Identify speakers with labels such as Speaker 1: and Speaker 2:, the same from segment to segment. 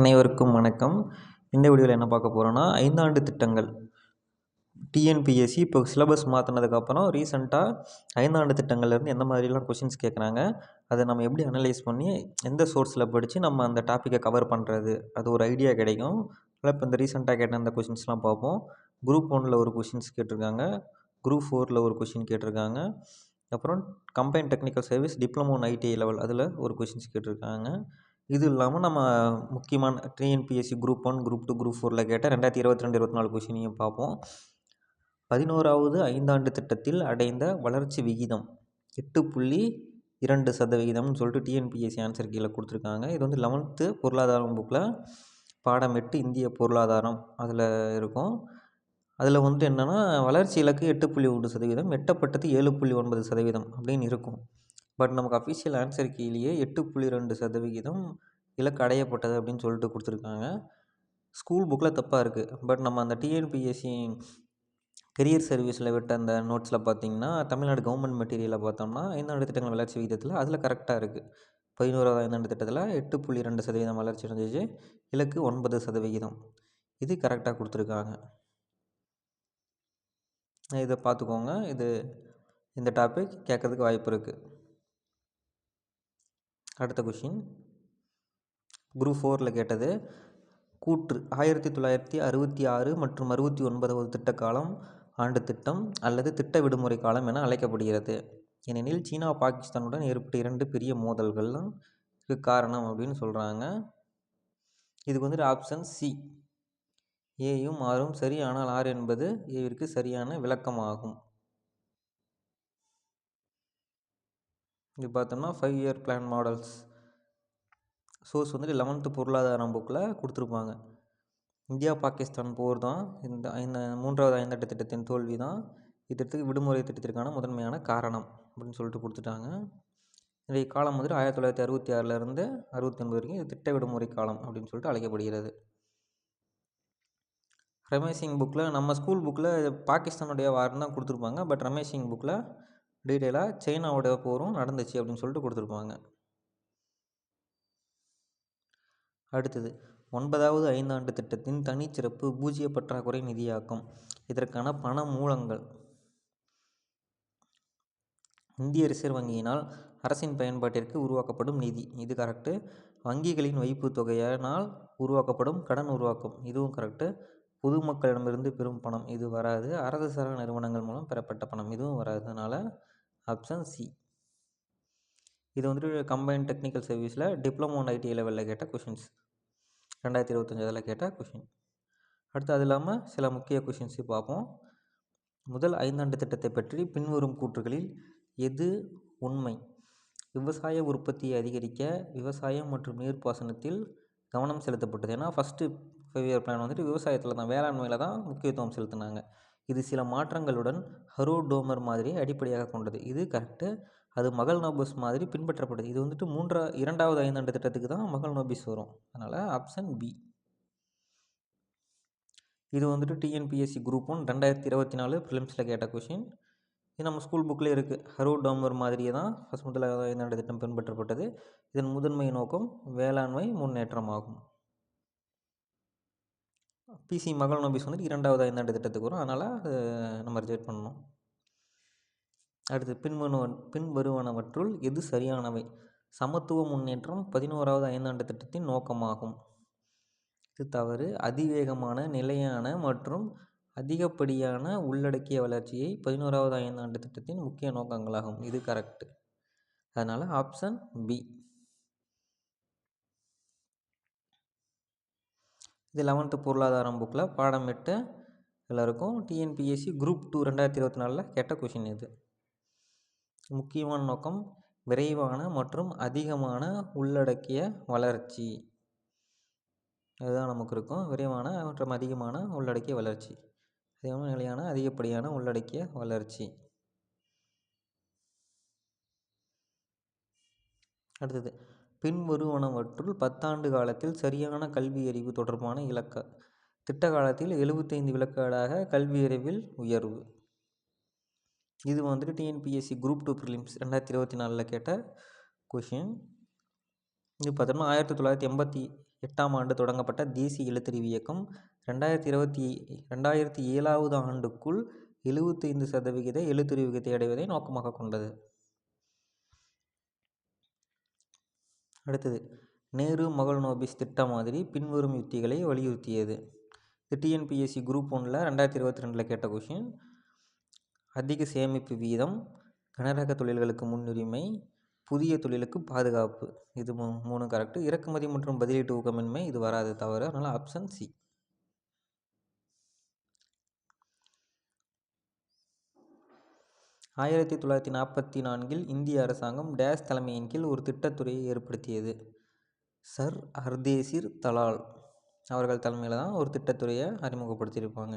Speaker 1: அனைவருக்கும் வணக்கம். இந்த வீடியோவில் என்ன பார்க்க போகிறோன்னா ஐந்தாண்டு திட்டங்கள். டிஎன்பிஎஸ்சி இப்போ சிலபஸ் மாற்றினதுக்கப்புறம் ரீசெண்டாக ஐந்தாண்டு திட்டங்கள்லேருந்து எந்த மாதிரிலாம் கொஷின்ஸ் கேட்குறாங்க அதை நம்ம எப்படி அனலைஸ் பண்ணி எந்த சோர்ஸில் படித்து நம்ம அந்த டாப்பிக்கை கவர் பண்ணுறது அது ஒரு ஐடியா கிடைக்கும். அதில் இப்போ இந்த ரீசெண்டாக கேட்ட அந்த கொஷின்ஸ்லாம் பார்ப்போம். குரூப் ஒனில் ஒரு கொஷின்ஸ் கேட்டிருக்காங்க. குரூப் ஃபோரில் ஒரு கொஷின் கேட்டிருக்காங்க. அப்புறம் combine technical service diploma ITI level அதில் ஒரு கொஷின்ஸ் கேட்டிருக்காங்க. இது இல்லாமல் நம்ம முக்கியமான TNPSC group one group two group ஃபோரில் கேட்ட ரெண்டாயிரத்தி இருபத்தி ரெண்டு இருபத்தி நாலு கொஷினையும் பார்ப்போம். பதினோராவது ஐந்தாண்டு திட்டத்தில் அடைந்த வளர்ச்சி விகிதம் எட்டு புள்ளி இரண்டு சதவிகிதம்னு சொல்லிட்டு டிஎன்பிஎஸ்சி ஆன்சர் கீழே கொடுத்துருக்காங்க. இது வந்து லெவன்த்து பொருளாதாரம் புக்கில் பாடம் எட்டு இந்திய பொருளாதாரம் அதில் இருக்கும். அதில் வந்துட்டு என்னென்னா வளர்ச்சி இலக்கு எட்டு புள்ளி ஒன்று சதவீதம் எட்டப்பட்டது ஏழு புள்ளி ஒன்பது சதவீதம் அப்படின்னு இருக்கும். பட் நமக்கு அஃபிஷியல் ஆன்சர் கீழேயே எட்டு புள்ளி ரெண்டு சதவிகிதம் இலக்கு அடையப்பட்டது அப்படின்னு சொல்லிட்டு கொடுத்துருக்காங்க. ஸ்கூல் புக்கில் தப்பாக இருக்குது பட் நம்ம அந்த டிஎன்பிஎஸ்சி கெரியர் சர்வீஸில் விட்ட அந்த நோட்ஸில் பார்த்தீங்கன்னா தமிழ்நாடு கவர்மெண்ட் மெட்டீரியலில் பார்த்தோம்னா ஐந்தாண்டு திட்டங்கள் வளர்ச்சி விகிதத்தில் அதில் கரெக்டாக இருக்குது பதினோராவது ஐந்தாண்டு திட்டத்தில் எட்டு புள்ளி ரெண்டு சதவீதம் வளர்ச்சி அடைஞ்சிச்சு. இலக்கு ஒன்பது சதவிகிதம். இது கரெக்டாக கொடுத்துருக்காங்க. இதை பார்த்துக்கோங்க. இது இந்த டாபிக் கேட்கறதுக்கு வாய்ப்பு இருக்குது அடுத்த கொஷின் குரூப் ஃபோரில் கேட்டது கூற்று ஆயிரத்தி தொள்ளாயிரத்தி அறுபத்தி ஆறு மற்றும் அறுபத்தி ஒன்பதாவது திட்டக்காலம் ஆண்டு திட்டம் அல்லது திட்ட விடுமுறை காலம் என அழைக்கப்படுகிறது. ஏனெனில் சீனா பாகிஸ்தானுடன் ஏற்பட்ட இரண்டு பெரிய மோதல்கள்லாம் இதுக்கு காரணம் அப்படின்னு சொல்கிறாங்க இதுக்கு வந்துட்டு ஆப்ஷன் சி ஏயும் ஆறும் சரி ஆனால் ஆறு என்பது ஏவிற்கு சரியான விளக்கமாகும். இது பார்த்தோம்னா five year plan models source வந்துட்டு லெவன்த்து பொருளாதாரம் புக்கில் கொடுத்துருப்பாங்க. இந்தியா பாகிஸ்தான் போர் தான் இந்த ஐந்த மூன்றாவது ஐந்தாண்டு திட்டத்தின் தோல்வி தான் இத்திட்டத்துக்கு விடுமுறை திட்டத்திற்கான முதன்மையான காரணம் அப்படின்னு சொல்லிட்டு கொடுத்துட்டாங்க. இன்றைய காலம் வந்துட்டு ஆயிரத்தி தொள்ளாயிரத்தி அறுபத்தி ஆறிலிருந்து அறுபத்தி ஒன்பது வரைக்கும் இது திட்ட விடுமுறை காலம் அப்படின்னு சொல்லிட்டு அழைக்கப்படுகிறது. ரமேஷிங் புக்கில் நம்ம ஸ்கூல் புக்கில் பாகிஸ்தானுடைய வாரம் தான் கொடுத்துருப்பாங்க. பட் ரமேஷிங் புக்கில் டீட்டெயிலாக சைனாவோட போரும் நடந்துச்சு அப்படின்னு சொல்லிட்டு கொடுத்துருப்பாங்க. அடுத்தது ஒன்பதாவது ஐந்தாண்டு திட்டத்தின் தனிச்சிறப்பு பூஜ்ஜிய பற்றாக்குறை நிதியாக்கம். இதற்கான பண மூலங்கள். இந்திய ரிசர்வ் வங்கியினால் அரசின் பயன்பாட்டிற்கு உருவாக்கப்படும் நிதி. இது கரெக்டு வங்கிகளின் வைப்பு தொகையினால் உருவாக்கப்படும் கடன் உருவாக்கம். இதுவும் கரெக்டு பொதுமக்களிடமிருந்து பெறும் பணம். இது வராது. அரசு சாரா நிறுவனங்கள் மூலம் பெறப்பட்ட பணம். இதுவும் வராது ஆப்ஷன் சி. இது வந்துட்டு கம்பைன் டெக்னிக்கல் சர்வீஸில் டிப்ளமோ ஐடி லெவலில் கேட்ட கொஷின்ஸ் ரெண்டாயிரத்தி இருபத்தஞ்சி அதில் கேட்ட கொஷின் அடுத்து அது இல்லாமல் சில முக்கிய கொஷின்ஸு பார்ப்போம். முதல் ஐந்தாண்டு திட்டத்தை பற்றி பின்வரும் கூற்றுகளில் எது உண்மை? விவசாய உற்பத்தியை அதிகரிக்க விவசாயம் மற்றும் நீர்ப்பாசனத்தில் கவனம் செலுத்தப்பட்டது. ஏன்னா ஃபஸ்ட்டு ஃபைவ் இயர் பிளான் வந்துட்டு விவசாயத்தில் தான் வேளாண்மையில் தான் முக்கியத்துவம் செலுத்தினாங்க. இது சில மாற்றங்களுடன் ஹரோடோமர் மாதிரியை அடிப்படையாக கொண்டது. இது கரெக்டு அது மகள் நோபஸ் மாதிரி பின்பற்றப்படுது. இது வந்துட்டு மூன்றா இரண்டாவது ஐந்தாண்டு திட்டத்துக்கு தான் மகள் நோபிஸ் வரும். அதனால் ஆப்ஷன் பி இது வந்துட்டு டிஎன்பிஎஸ்சி குரூப் ஒன் ரெண்டாயிரத்தி இருபத்தி நாலு ஃபிலிம்ஸில் கேட்ட கொஷின் இது நம்ம ஸ்கூல் புக்கில் இருக்குது ஹரோ டோமர் மாதிரியே தான் ஃபஸ்ட் முதலாவது ஐந்தாண்டு திட்டம் பின்பற்றப்பட்டது. இதன் முதன்மை நோக்கம் வேளாண்மை முன்னேற்றமாகும் பிசி மகள் நோபிஸ் வந்துட்டு இரண்டாவது ஐந்தாண்டு திட்டத்துக்கு வரும். அதனால் அது நம்ம ரிஜெக்ட் பண்ணணும். அடுத்து பின்வருவன் பின்வருவனவற்றுள் எது சரியானவை? சமத்துவ முன்னேற்றம் பதினோராவது ஐந்தாண்டு திட்டத்தின் நோக்கமாகும். இது தவறு. அதிவேகமான நிலையான மற்றும் அதிகப்படியான உள்ளடக்கிய வளர்ச்சியை பதினோராவது ஐந்தாண்டு திட்டத்தின் முக்கிய நோக்கங்களாகும். இது கரெக்டு அதனால் ஆப்ஷன் பி இது லெவன்த்து பொருளாதாரம் புக்கில் பாடம் எட்டு எல்லாருக்கும் டிஎன்பிஎஸ்சி குரூப் டூ ரெண்டாயிரத்தி இருபத்தி நாலில் கேட்ட கொஷின் இது. முக்கியமான நோக்கம் விரைவான மற்றும் அதிகமான உள்ளடக்கிய வளர்ச்சி. அதுதான் நமக்கு இருக்கும். விரைவான மற்றும் அதிகமான உள்ளடக்கிய வளர்ச்சி. அதிகமான நிலையான அதிகப்படியான உள்ளடக்கிய வளர்ச்சி. அடுத்தது பின்வருவனவற்றுள் பத்தாண்டு காலத்தில் சரியான கல்வியறிவு தொடர்பான இலக்க. திட்ட காலத்தில் எழுபத்தைந்து விளக்காடாக கல்வியறிவில் உயர்வு. இது வந்துட்டு டிஎன்பிஎஸ்சி குரூப் டூ ப்ரிலிம்ஸ் ரெண்டாயிரத்தி இருபத்தி நாலில் கேட்ட கொஷின் இது பார்த்தோம்னா ஆயிரத்தி தொள்ளாயிரத்தி எண்பத்தி எட்டாம் ஆண்டு தொடங்கப்பட்ட தேசிய எழுத்தறிவு இயக்கம். ரெண்டாயிரத்தி இருபத்தி ரெண்டாயிரத்தி ஏழாவது ஆண்டுக்குள் எழுபத்தைந்து சதவிகித எழுத்தறிவு விகிதத்தை அடைவதை நோக்கமாக கொண்டது. அடுத்தது நேரு மகள்நோபிஸ் திட்டம் மாதிரி பின்வரும் யுத்திகளை வலியுறுத்தியது. இது டிஎன்பிஎஸ்சி குரூப் ஒன்றில் ரெண்டாயிரத்தி இருபத்தி ரெண்டில் கேட்ட கொஷின் அதிக சேமிப்பு வீதம் கனரக தொழில்களுக்கு முன்னுரிமை புதிய தொழிலுக்கு பாதுகாப்பு. இது மூணு கரெக்டு இறக்குமதி மற்றும் பதிலீட்டு ஊக்கமின்மை இது வராது தவறு அதனால் ஆப்ஷன் சி ஆயிரத்தி தொள்ளாயிரத்தி நாற்பத்தி நான்கில் இந்திய அரசாங்கம் டேஸ் தலைமையின் கீழ் ஒரு திட்டத்துறையை ஏற்படுத்தியது. சர் ஹர்தேசிர் தலால் அவர்கள் தலைமையில் தான் ஒரு திட்டத்துறையை அறிமுகப்படுத்தியிருப்பாங்க.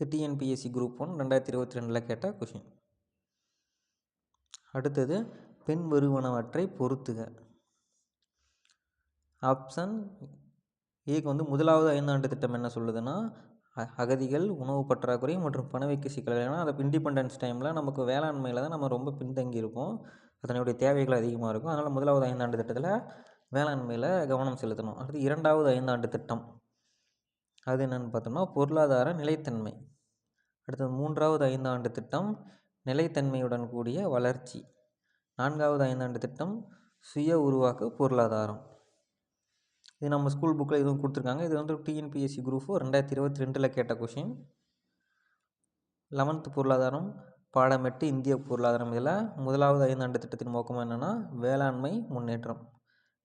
Speaker 1: டிஎன்பிஎஸ்சி குரூப் ஒன் ரெண்டாயிரத்தி இருபத்தி ரெண்டில் கேட்ட கொஷின் அடுத்தது பெண் வருவனவற்றை பொறுத்துக. ஆப்ஷன் ஏக்கு வந்து முதலாவது ஐந்தாண்டு திட்டம் என்ன சொல்லுதுன்னா அகதிகள் உணவு பற்றாக்குறை மற்றும் பணவீக்க சிக்கல்கள். ஏன்னா அந்த இண்டிபெண்டன்ஸ் டைமில் நமக்கு வேளாண்மையில் தான் நம்ம ரொம்ப பின்தங்கி இருப்போம் அதனுடைய தேவைகள் அதிகமாக இருக்கும். அதனால் முதலாவது ஐந்தாண்டு திட்டத்தில் வேளாண்மையில் கவனம் செலுத்தணும். அடுத்து இரண்டாவது ஐந்தாண்டு திட்டம். அது என்னென்னு பார்த்தோம்னா பொருளாதார நிலைத்தன்மை. அடுத்தது மூன்றாவது ஐந்தாண்டு திட்டம் நிலைத்தன்மையுடன் கூடிய வளர்ச்சி. நான்காவது ஐந்தாண்டு திட்டம் சுய உருவாக்க பொருளாதாரம். இது நம்ம ஸ்கூல் புக்கில் இதுவும் கொடுத்துருக்காங்க. இது வந்து டிஎன்பிஎஸ்சி குரூப் ஃபோர் ரெண்டாயிரத்தி இருபத்தி ரெண்டில் கேட்ட கொஷின் லெவன்த்து பொருளாதாரம் பாடம் எட்டு இந்திய பொருளாதாரம். இதில் முதலாவது ஐந்தாண்டு திட்டத்தின் நோக்கம் என்னென்னா வேளாண்மை முன்னேற்றம்.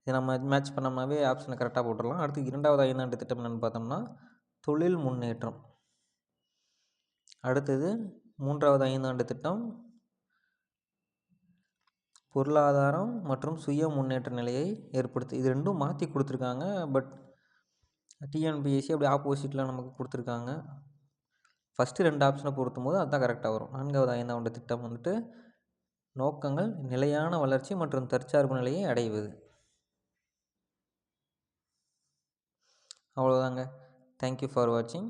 Speaker 1: இதை நம்ம மேட்ச் பண்ணோம்னாவே ஆப்ஷனை கரெக்டாக போட்டுடலாம். அடுத்து இரண்டாவது ஐந்தாண்டு திட்டம் என்னென்னு பார்த்தோம்னா தொழில் முன்னேற்றம். அடுத்தது மூன்றாவது ஐந்தாண்டு திட்டம் பொருளாதாரம் மற்றும் சுய முன்னேற்ற நிலையை ஏற்படுத்து இது ரெண்டும் மாற்றி கொடுத்துருக்காங்க பட் டிஎன்பிஎஸ்சி அப்படி ஆப்போசிட்டில் நமக்கு கொடுத்துருக்காங்க. ஃபஸ்ட்டு ரெண்டு ஆப்ஷனை பொருத்தும் போது அதுதான் கரெக்டாக வரும். நான்காவது ஐந்தாண்டு திட்டம் வந்துட்டு நோக்கங்கள் நிலையான வளர்ச்சி மற்றும் தற்சார்பு நிலையை அடைவது. அவ்வளோதாங்க தேங்க்யூ ஃபார் வாட்சிங்